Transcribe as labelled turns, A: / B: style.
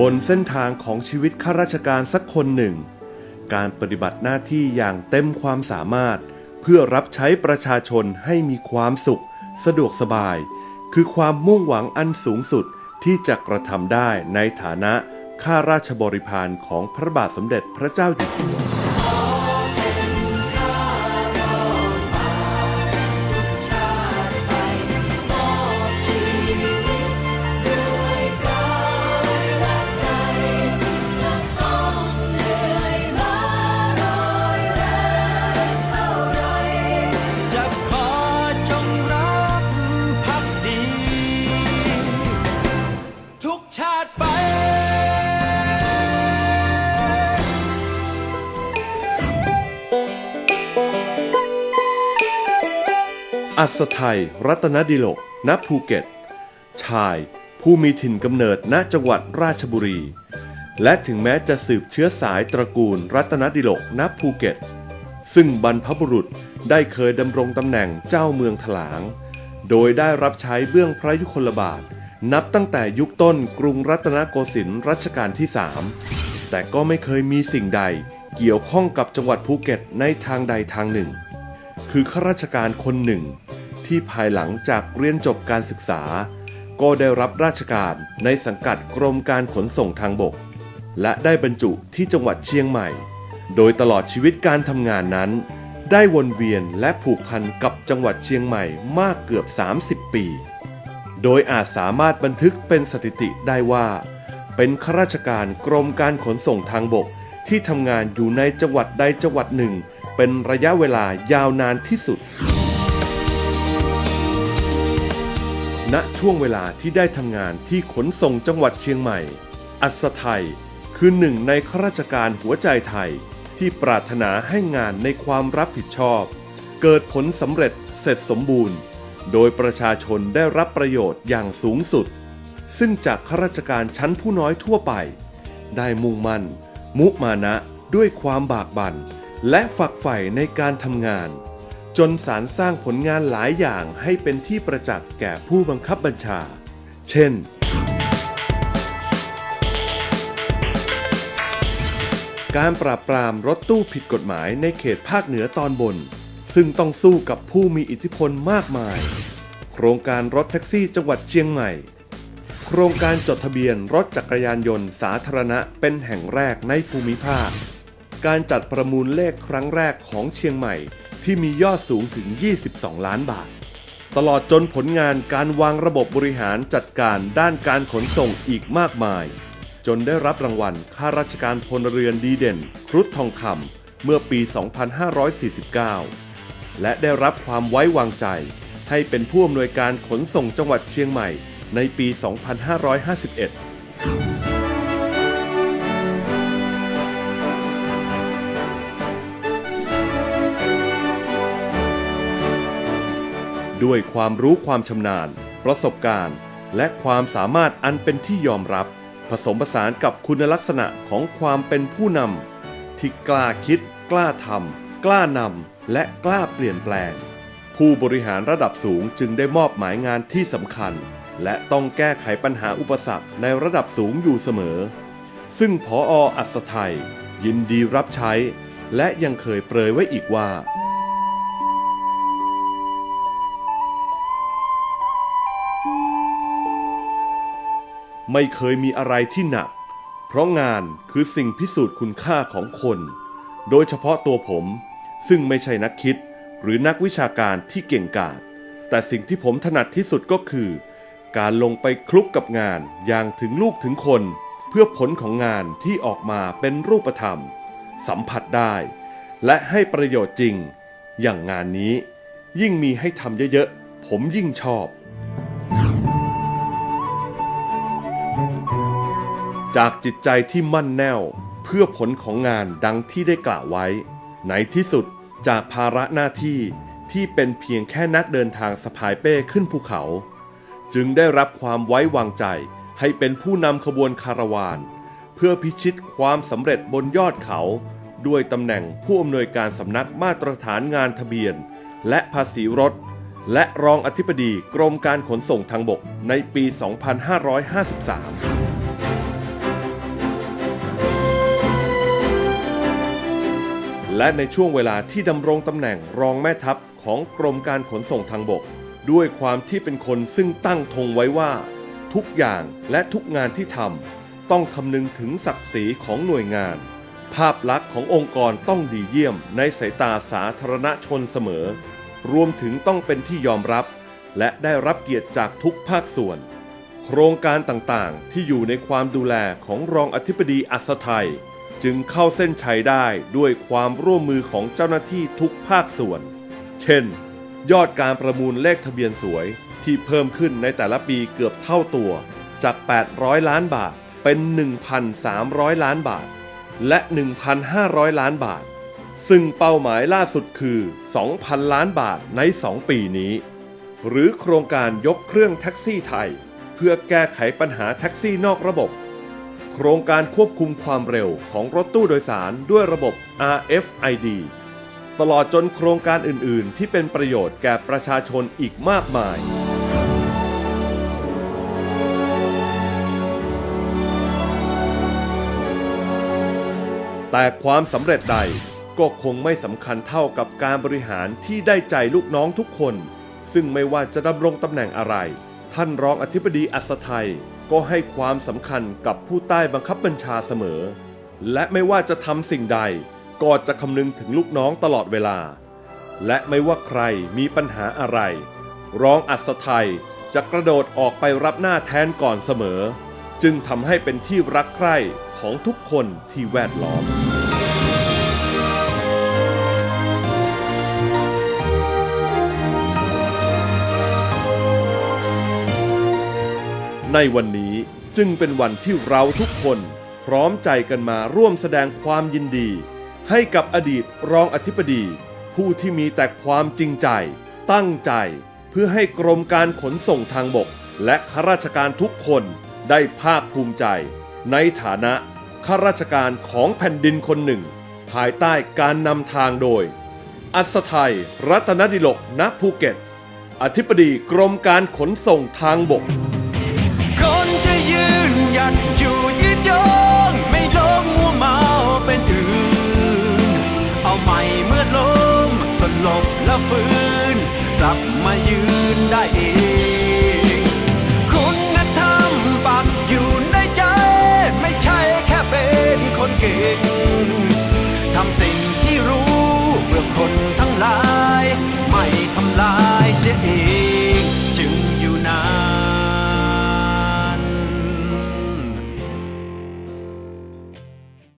A: บนเส้นทางของชีวิตข้าราชการสักคนหนึ่ง การปฏิบัติหน้าที่อย่างเต็มความสามารถ เพื่อรับใช้ประชาชนให้มีความสุข สะดวกสบาย คือความมุ่งหวังอันสูงสุดที่จะกระทำได้ในฐานะข้าราชบริพารของพระบาทสมเด็จพระเจ้าอยู่หัวา
B: ติไป
A: อัศไทยรัตนดิโลก ณ ภูเก็ต ชาย ผู้มีถิ่นกำเนิดณจังหวัดราชบุรี และถึงแม้จะสืบเชื้อสายตระกูลรัตนดิโลก ณ ภูเก็ต ซึ่งบรรพบุรุษได้เคยดำรงตำแหน่งเจ้าเมืองถลาง โดยได้รับใช้เบื้องพระยุคลบาท นับตั้งแต่ยุคต้นกรุงรัตนโกสินทร์รัชกาลที่ 3 แต่ก็ไม่เคยมีสิ่งใดเกี่ยวข้องกับจังหวัดภูเก็ตในทางใดทางหนึ่ง คือข้าราชการคนหนึ่ง ที่ภายหลังจากเรียนจบการศึกษา ก็ได้รับราชการในสังกัดกรมการขนส่งทางบก และได้บรรจุที่จังหวัดเชียงใหม่ โดยตลอดชีวิตการทำงานนั้น ได้วนเวียนและผูกพันกับจังหวัดเชียงใหม่มากเกือบ 30 ปี โดยอาจสามารถบันทึกเป็นสถิติได้ว่า เป็นข้าราชการกรมการขนส่งทางบกที่ทำงานอยู่ในจังหวัดใดจังหวัดหนึ่ง เป็นระยะเวลายาวนานที่สุด ณช่วงเวลาที่ได้ทำงานที่ขนส่งจังหวัดเชียงใหม่ อัศไทยคือหนึ่งในข้าราชการหัวใจไทย ที่ปรารถนาให้งานในความรับผิดชอบ เกิดผลสำเร็จเสร็จสมบูรณ์ โดยประชาชนได้รับประโยชน์อย่างสูงสุด ซึ่งจากข้าราชการชั้นผู้น้อยทั่วไป ได้มุ่งมั่น มุมานะด้วยความบากบัน่น และฝักใฝ่ในการทำงาน จนสารสร้างผลงานหลายอย่างให้เป็นที่ประจักษ์แก่ผู้บังคับบัญชา เช่น การปราบปรามรถตู้ผิดกฎหมายในเขตภาคเหนือตอนบน ซึ่งต้องสู้กับผู้มีอิทธิพลมากมาย โครงการรถแท็กซี่จังหวัดเชียงใหม่ โครงการจดทะเบียนรถจักรยานยนต์สาธารณะเป็นแห่งแรกในภูมิภาค การจัดประมูลเลขครั้งแรกของเชียงใหม่ ที่มียอดสูงถึง 22 ล้านบาท ตลอดจนผลงานการวางระบบบริหารจัดการด้านการขนส่งอีกมากมาย จนได้รับรางวัลข้าราชการพลเรือนดีเด่น ครุฑทองคำเมื่อปี 2549 และได้รับความไว้วางใจ ให้เป็นผู้อำนวยการขนส่งจังหวัดเชียงใหม่ในปี 2551ด้วยความรู้ความชำนาญ ประสบการณ์ และความสามารถอันเป็นที่ยอมรับ ผสมผสานกับคุณลักษณะของความเป็นผู้นำที่กล้าคิด กล้าทำกล้านำ และกล้าเปลี่ยนแปลง ผู้บริหารระดับสูงจึงได้มอบหมายงานที่สำคัญ และต้องแก้ไขปัญหาอุปสรรคในระดับสูงอยู่เสมอ ซึ่งพอออัศไทย ยินดีรับใช้ และยังเคยเปรยไว้อีกว่าไม่เคยมีอะไรที่หนัก เพราะงานคือสิ่งพิสูจน์คุณค่าของคน โดยเฉพาะตัวผม ซึ่งไม่ใช่นักคิดหรือนักวิชาการที่เก่งกาจแต่สิ่งที่ผมถนัดที่สุดก็คือ การลงไปคลุกกับงานอย่างถึงลูกถึงคน เพื่อผลของงานที่ออกมาเป็นรูปธรรม สัมผัสได้ และให้ประโยชน์จริง อย่างงานนี้ ยิ่งมีให้ทำเยอะๆ ผมยิ่งชอบ จากจิตใจที่มั่นแน่ว เพื่อผลของงานดังที่ได้กล่าวไว้ ในที่สุดจากภาระหน้าที่ที่เป็นเพียงแค่นักเดินทางสะพายเป้ขึ้นภูเขา จึงได้รับความไว้วางใจให้เป็นผู้นำขบวนคาราวาน เพื่อพิชิตความสำเร็จบนยอดเขา ด้วยตำแหน่งผู้อำนวยการสำนักมาตรฐานงานทะเบียน และภาษีรถ และรองอธิบดีกรมการขนส่งทางบกในปี 2553 และในช่วงเวลาที่ดำรงตำแหน่งรองแม่ทัพของกรมการขนส่งทางบก ด้วยความที่เป็นคนซึ่งตั้งธงไว้ว่า ทุกอย่างและทุกงานที่ทำต้องคำนึงถึงศักดิ์ศรีของหน่วยงาน ภาพลักษณ์ขององค์กรต้องดีเยี่ยมในสายตาสาธารณชนเสมอ รวมถึงต้องเป็นที่ยอมรับ และได้รับเกียรติจากทุกภาคส่วน โครงการต่างๆ ที่อยู่ในความดูแลของรองอธิบดีอัศทัย จึงเข้าเส้นชัยได้ด้วยความร่วมมือของเจ้าหน้าที่ทุกภาคส่วน เช่น ยอดการประมูลเลขทะเบียนสวยที่เพิ่มขึ้นในแต่ละปีเกือบเท่าตัว จาก 800 ล้านบาทเป็น 1,300 ล้านบาท และ 1,500 ล้านบาท ซึ่งเป้าหมายล่าสุดคือ 2,000 ล้านบาทใน 2 ปีนี้ หรือโครงการยกเครื่องแท็กซี่ไทย เพื่อแก้ไขปัญหาแท็กซี่นอกระบบ โครงการควบคุมความเร็วของรถตู้โดยสารด้วยระบบ RFID ตลอดจนโครงการอื่น ๆ ที่เป็นประโยชน์แก่ประชาชนอีกมากมาย แต่ความสำเร็จใดก็คงไม่สำคัญเท่ากับการบริหารที่ได้ใจลูกน้องทุกคน ซึ่งไม่ว่าจะดำรงตำแหน่งอะไร ท่านรองอธิบดีอัศทัย ก็ให้ความสำคัญกับผู้ใต้บังคับบัญชาเสมอ และไม่ว่าจะทำสิ่งใดก็จะคำนึงถึงลูกน้องตลอดเวลา และไม่ว่าใครมีปัญหาอะไร รองอัศทัยจะกระโดดออกไปรับหน้าแทนก่อนเสมอ จึงทำให้เป็นที่รักใคร่ของทุกคนที่แวดล้อม ในวันนี้จึงเป็นวันที่เราทุกคนพร้อมใจกันมาร่วมแสดงความยินดี ให้กับอดีตรองอธิบดี ผู้ที่มีแต่ความจริงใจ ตั้งใจ เพื่อให้กรมการขนส่งทางบก และข้าราชการทุกคนได้ภาคภูมิใจ ในฐานะข้าราชการของแผ่นดินคนหนึ่ง ภายใต้การนำทางโดย อัศทัยรัตนดิลกณภูเก็ต อธิบดีกรมการขนส่งทางบก
B: มายืนได้เองคุณธรรมปักอยู่ในใจ ไม่ใช่แค่เป็นคนเก่งทำสิ่ง